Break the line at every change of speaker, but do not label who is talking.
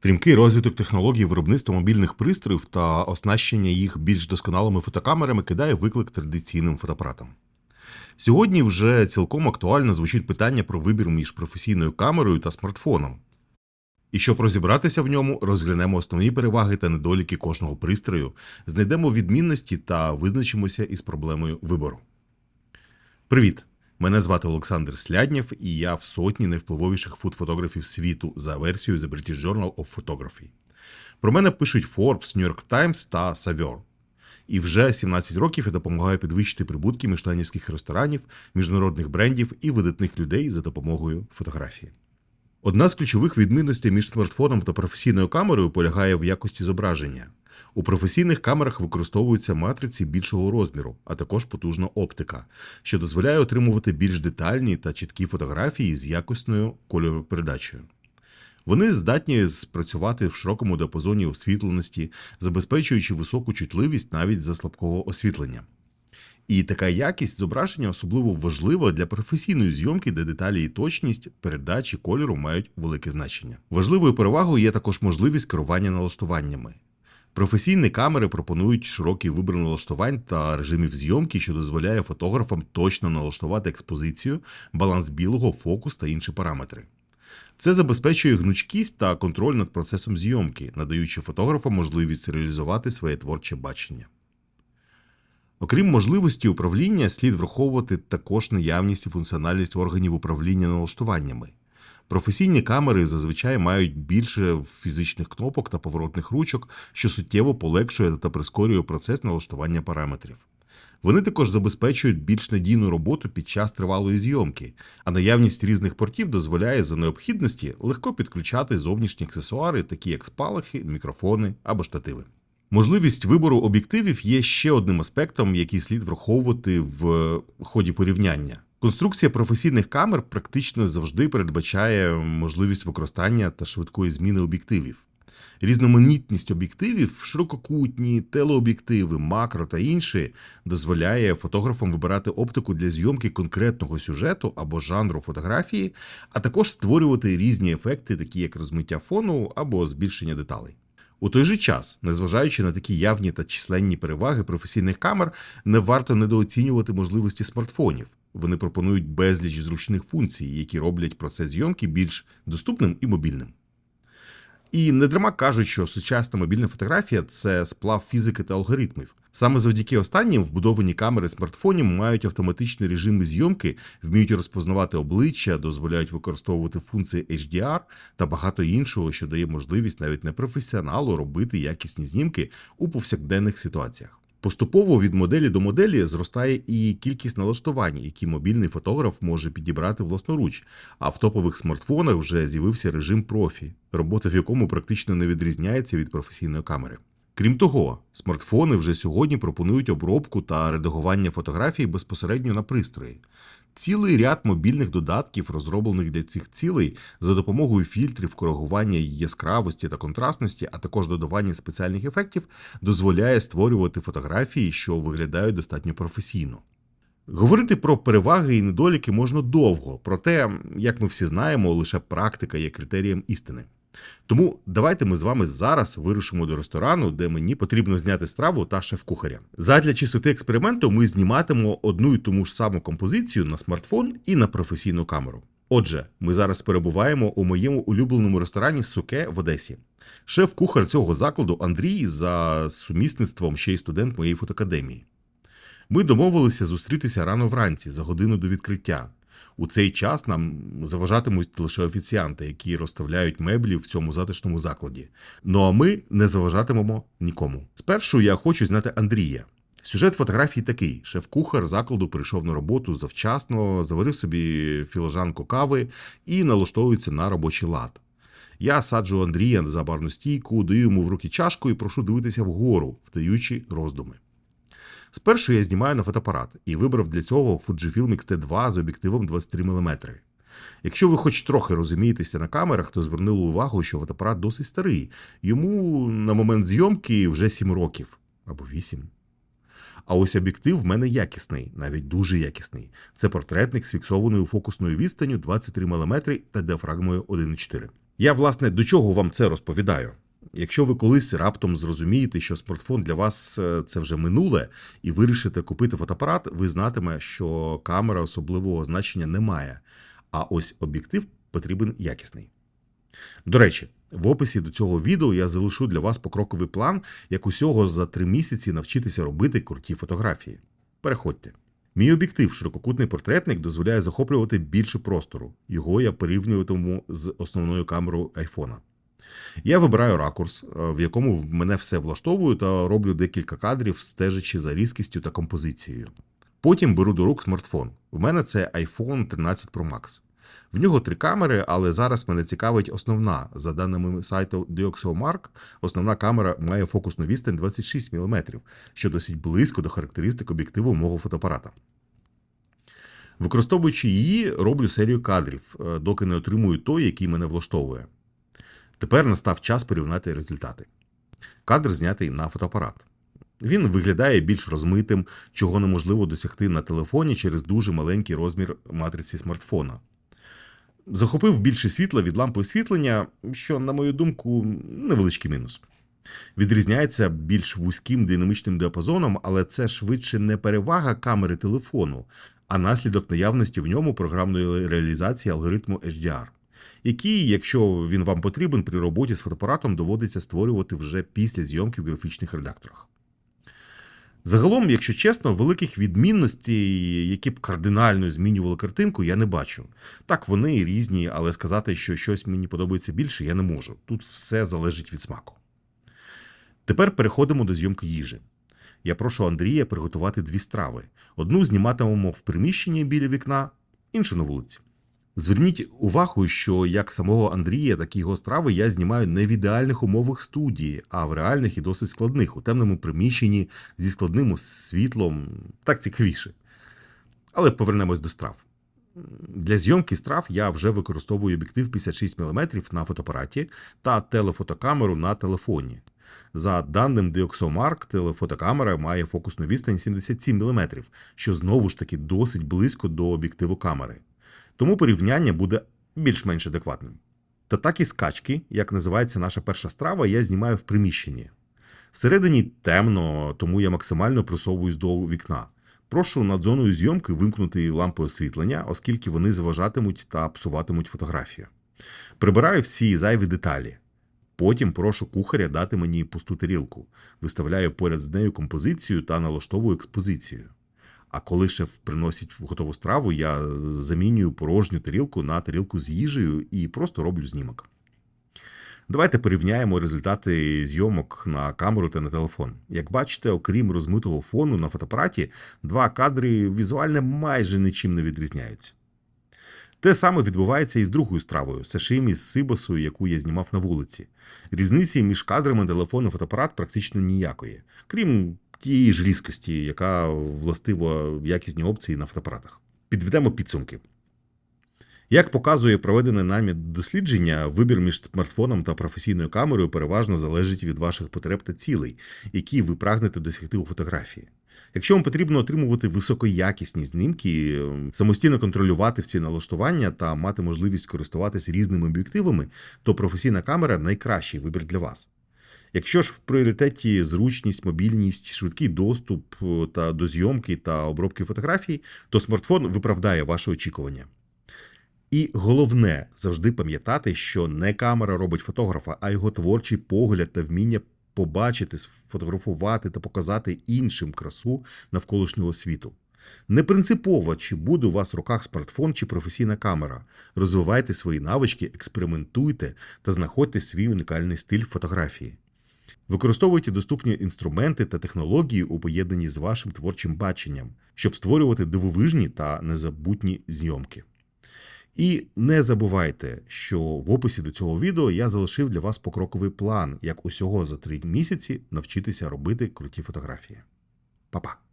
Стрімкий розвиток технологій виробництва мобільних пристроїв та оснащення їх більш досконалими фотокамерами кидає виклик традиційним фотоапаратам. Сьогодні вже цілком актуально звучить питання про вибір між професійною камерою та смартфоном. І щоб розібратися в ньому, розглянемо основні переваги та недоліки кожного пристрою, знайдемо відмінності та визначимося із проблемою вибору. Привіт! Мене звати Олександр Сляднєв, і я в сотні найвпливовіших фуд-фотографів світу за версією The British Journal of Photography. Про мене пишуть Forbes, New York Times та Saveur. І вже 17 років я допомагаю підвищити прибутки мішленівських ресторанів, міжнародних брендів і видатних людей за допомогою фотографії. Одна з ключових відмінностей між смартфоном та професійною камерою полягає в якості зображення. У професійних камерах використовуються матриці більшого розміру, а також потужна оптика, що дозволяє отримувати більш детальні та чіткі фотографії з якісною кольоропередачею. Вони здатні спрацювати в широкому діапазоні освітленості, забезпечуючи високу чутливість навіть за слабкого освітлення. І така якість зображення особливо важлива для професійної зйомки, де деталі і точність передачі кольору мають велике значення. Важливою перевагою є також можливість керування налаштуваннями. Професійні камери пропонують широкий вибір налаштувань та режимів зйомки, що дозволяє фотографам точно налаштувати експозицію, баланс білого, фокус та інші параметри. Це забезпечує гнучкість та контроль над процесом зйомки, надаючи фотографам можливість реалізувати своє творче бачення. Окрім можливості управління, слід враховувати також наявність і функціональність органів управління налаштуваннями. Професійні камери зазвичай мають більше фізичних кнопок та поворотних ручок, що суттєво полегшує та прискорює процес налаштування параметрів. Вони також забезпечують більш надійну роботу під час тривалої зйомки, а наявність різних портів дозволяє за необхідності легко підключати зовнішні аксесуари, такі як спалахи, мікрофони або штативи. Можливість вибору об'єктивів є ще одним аспектом, який слід враховувати в ході порівняння. Конструкція професійних камер практично завжди передбачає можливість використання та швидкої зміни об'єктивів. Різноманітність об'єктивів, ширококутні, телеоб'єктиви, макро та інші дозволяє фотографам вибирати оптику для зйомки конкретного сюжету або жанру фотографії, а також створювати різні ефекти, такі як розмиття фону або збільшення деталей. У той же час, незважаючи на такі явні та численні переваги професійних камер, не варто недооцінювати можливості смартфонів. Вони пропонують безліч зручних функцій, які роблять процес зйомки більш доступним і мобільним. І не дарма кажуть, що сучасна мобільна фотографія це сплав фізики та алгоритмів. Саме завдяки останнім вбудовані камери смартфонів мають автоматичні режими зйомки, вміють розпознавати обличчя, дозволяють використовувати функції HDR та багато іншого, що дає можливість навіть непрофесіоналу робити якісні знімки у повсякденних ситуаціях. Поступово від моделі до моделі зростає і кількість налаштувань, які мобільний фотограф може підібрати власноруч. А в топових смартфонах вже з'явився режим профі, робота в якому практично не відрізняється від професійної камери. Крім того, смартфони вже сьогодні пропонують обробку та редагування фотографій безпосередньо на пристрої. Цілий ряд мобільних додатків, розроблених для цих цілей, за допомогою фільтрів, коригування яскравості та контрастності, а також додавання спеціальних ефектів, дозволяє створювати фотографії, що виглядають достатньо професійно. Говорити про переваги і недоліки можна довго, проте, як ми всі знаємо, лише практика є критерієм істини. Тому давайте ми з вами зараз вирушимо до ресторану, де мені потрібно зняти страву та шеф-кухаря. Задля чистоти експерименту ми зніматимемо одну і тому ж саму композицію на смартфон і на професійну камеру. Отже, ми зараз перебуваємо у моєму улюбленому ресторані Суке в Одесі. Шеф-кухар цього закладу Андрій за сумісництвом ще й студент моєї фотоакадемії. Ми домовилися зустрітися рано вранці за годину до відкриття. У цей час нам заважатимуть лише офіціанти, які розставляють меблі в цьому затишному закладі. Ну а ми не заважатимемо нікому. Спершу я хочу знати Андрія. Сюжет фотографії такий: шеф-кухар закладу прийшов на роботу завчасно, заварив собі філажанку кави і налаштовується на робочий лад. Я саджу Андрія за барну стійку, даю йому в руки чашку і прошу дивитися вгору, вдаючи роздуми. Спершу я знімаю на фотоапарат і вибрав для цього Fujifilm X-T2 з об'єктивом 23 мм. Якщо ви хоч трохи розумієтеся на камерах, то звернули увагу, що фотоапарат досить старий. Йому на момент зйомки вже 7 років або 8. А ось об'єктив в мене якісний, навіть дуже якісний. Це портретник з фіксованою фокусною відстанню 23 мм та діафрагмою 1,4. Я, власне, до чого вам це розповідаю? Якщо ви колись раптом зрозумієте, що смартфон для вас е, це вже минуле, і вирішите купити фотоапарат, ви знатиме, що камера особливого значення не має, а ось об'єктив потрібен якісний. До речі, в описі до цього відео я залишу для вас покроковий план, як усього за три місяці навчитися робити круті фотографії. Переходьте. Мій об'єктив ширококутний портретник дозволяє захоплювати більше простору. Його я порівнюватиму з основною камерою айфона. Я вибираю ракурс, е, в якому мене все влаштовую та роблю декілька кадрів, стежачи за різкістю та композицією. Потім беру до рук смартфон. В мене це iPhone 13 Pro Max. В нього три камери, але зараз мене цікавить основна. За даними сайту DxOMark, основна камера має фокусну відстань 26 мм, що досить близько до характеристик об'єктиву мого фотоапарата. Використовуючи її, роблю серію кадрів, е, доки не отримую той, який мене влаштовує. Тепер настав час порівняти результати. Кадр знятий на фотоапарат. Він виглядає більш розмитим, чого неможливо досягти на телефоні через дуже маленький розмір матриці смартфона. Захопив більше світла від лампи освітлення, що, на мою думку, невеличкий мінус. Відрізняється більш вузьким динамічним діапазоном, але це швидше не перевага камери телефону, а наслідок наявності в ньому програмної реалізації алгоритму HDR, який, якщо він вам потрібен при роботі з фотоапаратом, доводиться створювати вже після зйомки в графічних редакторах. Загалом, якщо чесно, великих відмінностей, які б кардинально змінювали картинку, я не бачу. Так, вони різні, але сказати, що щось мені подобається більше, я не можу. Тут все залежить від смаку. Тепер переходимо до зйомки їжі. Я прошу Андрія приготувати дві страви: одну зніматимемо в приміщенні біля вікна, іншу на вулиці. Зверніть увагу, що як самого Андрія, так і його страви я знімаю не в ідеальних умовах студії, а в реальних і досить складних, у темному приміщенні зі складним світлом, так цікавіше. Але повернемось до страв. Для зйомки страв я вже використовую об'єктив 56 мм на фотоапараті та телефотокамеру на телефоні. За даним DxOMark, телефотокамера має фокусну відстань 77 мм, що знову ж таки досить близько до об'єктиву камери. Тому порівняння буде більш-менш адекватним. Та так і скачки, як називається наша перша страва, я знімаю в приміщенні. Всередині темно, тому я максимально присовуюсь до вікна. Прошу над зоною зйомки вимкнути лампи освітлення, оскільки вони заважатимуть та псуватимуть фотографію. Прибираю всі зайві деталі. Потім прошу кухаря дати мені пусту тарілку, виставляю поряд з нею композицію та налаштовую експозицію. А коли шеф приносить готову страву, я замінюю порожню тарілку на тарілку з їжею і просто роблю знімок. Давайте порівняємо результати зйомок на камеру та на телефон. Як бачите, окрім розмитого фону на фотоапараті, два кадри візуально майже нічим не відрізняються. Те саме відбувається і з другою стравою сашимі з сибасою, яку я знімав на вулиці. Різниці між кадрами телефон і фотоапарат практично ніякої, крім тієї ж різкості, яка властива якісні опції на фотоапаратах. Підведемо підсумки. Як показує проведене нами дослідження, вибір між смартфоном та професійною камерою переважно залежить від ваших потреб та цілей, які ви прагнете досягти у фотографії. Якщо вам потрібно отримувати високоякісні знімки, самостійно контролювати всі налаштування та мати можливість користуватися різними об'єктивами, то професійна камера найкращий вибір для вас. Якщо ж в пріоритеті зручність, мобільність, швидкий доступ та до зйомки та обробки фотографій, то смартфон виправдає ваші очікування. І головне завжди пам'ятати, що не камера робить фотографа, а його творчий погляд та вміння побачити, сфотографувати та показати іншим красу навколишнього світу. Не принципово, чи буде у вас в руках смартфон чи професійна камера. Розвивайте свої навички, експериментуйте та знаходьте свій унікальний стиль фотографії. Використовуйте доступні інструменти та технології у поєднанні з вашим творчим баченням, щоб створювати дивовижні та незабутні зйомки. І не забувайте, що в описі до цього відео я залишив для вас покроковий план, як усього за три місяці навчитися робити круті фотографії. Па-па!